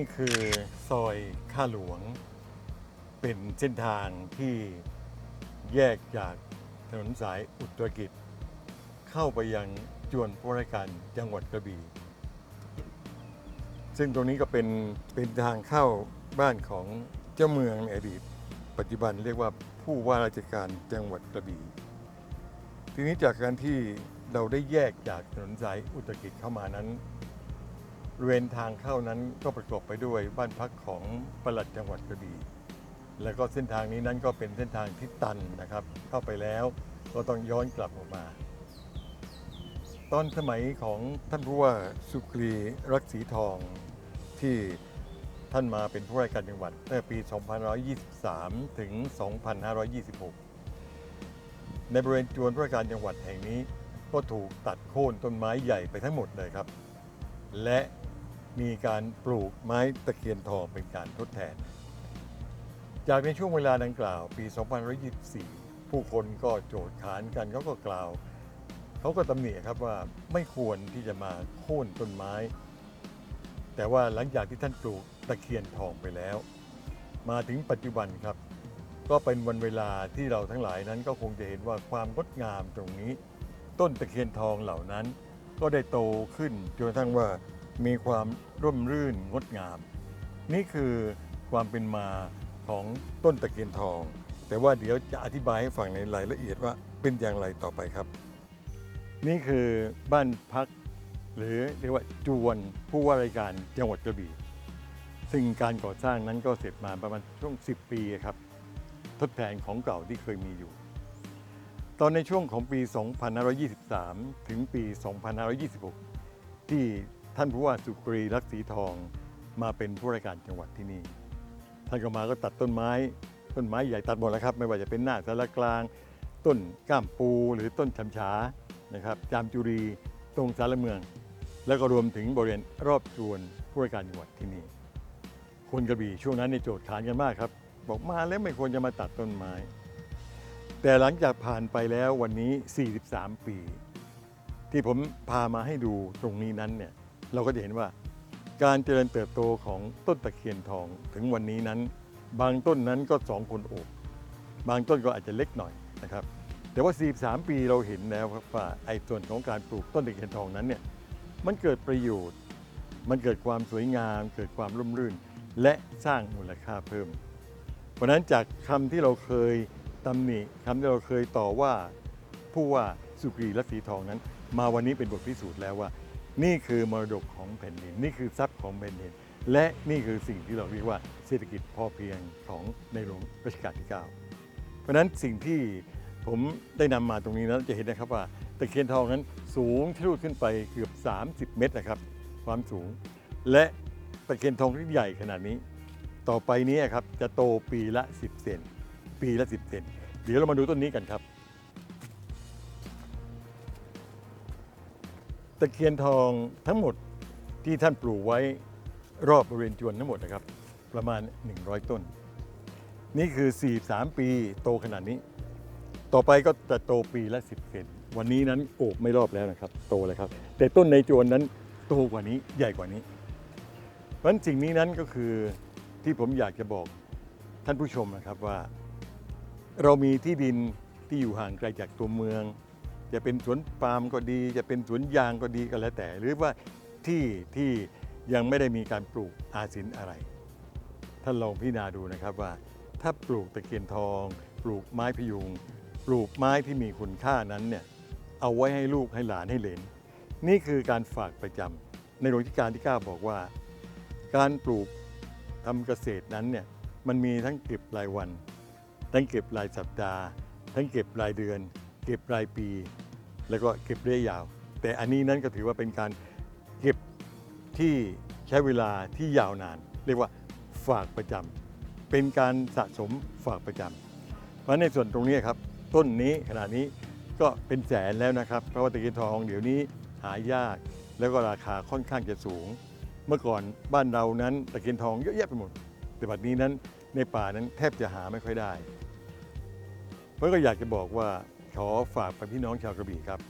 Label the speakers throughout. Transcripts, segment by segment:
Speaker 1: นี่คือซอยข้าหลวง เป็นเส้นทางที่แยกจากถนนสายอุตรกิจ เข้าไปยังจวนพระการจังหวัดกระบี่ ซึ่งตรงนี้ก็เป็นเป็นทางเข้าบ้านของเจ้าเมืองในอดีต ปัจจุบันเรียกว่าผู้ว่าราชการจังหวัดกระบี่ ทีนี้จากการที่เราได้แยกจากถนนสายอุตรกิจเข้ามานั้น ริเวณทางเข้านั้นก็ประกอบไปด้วยบ้านพักของปลัดจังหวัดกระบี่แล้วก็เส้นทางนี้นั้นก็เป็นเส้นทางที่ตันนะครับ เข้าไปแล้วก็ต้องย้อนกลับออกมา ตอนสมัยของท่านผู้ว่าสุกรีรักสีทองที่ท่านมาเป็นผู้ว่าราชการจังหวัดตั้งแต่ปี 2523 ถึง 2526 ในบริเวณจวนผู้ว่าราชการจังหวัดแห่งนี้ก็ถูกตัดโค่นต้นไม้ใหญ่ไปทั้งหมดเลยครับ และ มีการปลูกไม้ตะเคียนทองเป็นการทดแทน จากในช่วงเวลาดังกล่าว ปี 2524 ผู้คนก็โจทย์ขานกันเขาก็กล่าว เขาก็ตำหนิครับว่าไม่ควรที่จะมาโค่นต้นไม้ แต่ว่าหลังจากที่ท่านปลูกตะเคียนทองไปแล้ว มาถึงปัจจุบันครับ ก็เป็นวันเวลาที่เราทั้งหลายนั้นก็คงจะเห็นว่าความงดงามตรงนี้ ต้นตะเคียนทองเหล่านั้นก็ได้โตขึ้นจนกระทั่งว่า มีความร่มรื่นงดงาม นี่คือความเป็นมาของต้นตะเคียนทอง แต่ว่าเดี๋ยวจะอธิบายให้ฟังในรายละเอียดว่าเป็นอย่างไรต่อไปครับ นี่คือบ้านพัก หรือเรียกว่าจวนผู้ว่าราชการจังหวัดกระบี่ซึ่งการก่อสร้างนั้นก็เสร็จมาประมาณช่วง 10 ปีครับ ทดแทนของเก่าที่เคยมีอยู่ ตอนในช่วงของปี 2523 ถึงปี 2526 ที่ ท่านผู้ว่าสุกรีรักสีทองมาเป็นผู้ราชการจังหวัดที่นี่ ท่านก็มาก็ตัดต้นไม้ ต้นไม้ใหญ่ตัดหมดแล้วครับ ไม่ว่าจะเป็นหน้าสารกลาง ต้นก้ามปูหรือต้นชำชานะครับ จามจุรีตรงสารเมือง แล้วก็รวมถึงบริเวณรอบจวนผู้ราชการจังหวัดที่นี่ คนกระบี่ช่วงนั้นในโจทย์ขานกันมากครับ บอกมาแล้วไม่ควรจะมาตัดต้นไม้ แต่หลังจากผ่านไปแล้ววันนี้ 43 ปี ที่ผมพามาให้ดูตรงนี้นั้นเนี่ย เราก็จะเห็นว่าการเจริญเติบโตของต้นตะเคียนทองถึงวันนี้นั้น บางต้นนั้นก็สองคนโอบบางต้นก็อาจจะเล็กหน่อยนะครับ แต่ว่า 43 ปีเราเห็นแล้วครับว่าไอ้ส่วนของการปลูกต้นตะเคียนทองนั้นเนี่ยมันเกิดประโยชน์ มันเกิดความสวยงาม เกิดความร่มรื่น และสร้างมูลค่าเพิ่ม เพราะนั้นจากคำที่เราเคยตำหนิคำที่เราเคยต่อว่าผู้ว่าสุกรีและสีทองนั้น มาวันนี้เป็นบทพิสูจน์แล้วว่า นี่คือมรดกของแผ่นดิน นี่คือทรัพย์ของแผ่นดิน และนี่คือสิ่งที่เราเรียกว่าเศรษฐกิจพอเพียงของในหลวงรัชกาลที่ 9 เพราะฉะนั้นสิ่งที่ผมได้นำมาตรงนี้นั้นจะเห็นนะครับว่าตะเคียนทองนั้นสูงทะลุขึ้นไปเกือบ 30 เมตรนะครับ ความสูง และตะเคียนทองที่ใหญ่ขนาดนี้ ต่อไปนี้ครับจะโตปีละ 10 เซนปีละ 10 เซนเดี๋ยวเรามาดูต้นนี้กันครับ ตะเคียนทองทั้งหมดที่ท่านปลูกไว้รอบบริเวณจวนทั้งหมดนะครับ ประมาณ 100 ต้น นี่คือ 43 ปีโตขนาดนี้ ต่อไปก็จะโตปีละ 10เซนวันนี้นั้นโอบไม่รอบแล้วนะครับ โตเลยครับ แต่ต้นในจวนนั้นโตกว่านี้ใหญ่กว่านี้ เพราะฉะนั้นสิ่งนี้นั้นก็คือที่ผมอยากจะบอกท่านผู้ชมนะครับว่า เรามีที่ดินที่อยู่ห่างไกลจากตัวเมือง จะเป็นสวนปาล์มก็ดี จะเป็นสวนยางก็ดีก็แล้วแต่ หรือว่าที่ที่ยังไม่ได้มีการปลูกอาศินอะไร ท่านลองพิจารณาดูนะครับว่า ถ้าปลูกตะเคียนทอง ปลูกไม้พยุง ปลูกไม้ที่มีคุณค่านั้นเนี่ยเอาไว้ให้ลูกให้หลานให้เหลน นี่คือการฝากประจำในหลวงรัชกาลที่ 9 บอกว่า การปลูกทำเกษตรนั้นเนี่ยมันมีทั้งเก็บรายวัน ทั้งเก็บรายสัปดาห์ ทั้งเก็บรายเดือน เก็บรายปี แล้วก็เก็บระยะยาว แต่อันนี้นั้นก็ถือว่าเป็นการเก็บที่ใช้เวลาที่ยาวนาน เรียกว่าฝากประจำเป็นการสะสมฝากประจำเพราะในส่วนตรงนี้ครับ ต้นนี้ขนาดนี้ก็เป็นแสนแล้วนะครับ เพราะว่าตะเคียนทองเดี๋ยวนี้หายากแล้วก็ราคาค่อนข้างจะสูง เมื่อก่อนบ้านเรานั้นตะเคียนทองเยอะแยะไปหมด แต่บัดนี้นั้นในป่านั้นแทบจะหาไม่ค่อยได้ เพราะก็อยากจะบอกว่า ขอฝากไปพี่น้องชาวกระบี่ครับ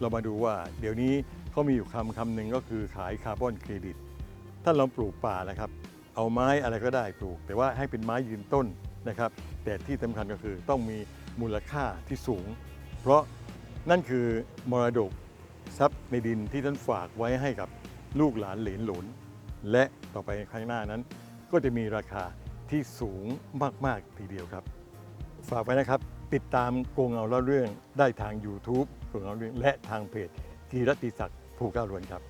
Speaker 1: เรามาดูว่าเดี๋ยวนี้เขามีอยู่คำคำหนึ่งก็คือขายคาร์บอนเครดิต ถ้าเราปลูกป่านะครับ เอาไม้อะไรก็ได้ปลูก แต่ว่าให้เป็นไม้ยืนต้นนะครับ แต่ที่สำคัญก็คือต้องมีมูลค่าที่สูง เพราะนั่นคือมรดกทรัพย์ในดินที่ท่านฝากไว้ให้กับลูกหลานเหลนหลนและต่อไปข้างหน้านั้น ก็จะมีราคาที่สูงมาก ๆ ทีเดียวครับ ฝากไว้นะครับ ติดตามโกงเอาเล่าเรื่องได้ทาง YouTube โกงเอาเรื่องและทางเพจกีรติศักดิ์ภูเก้าล้วนครับ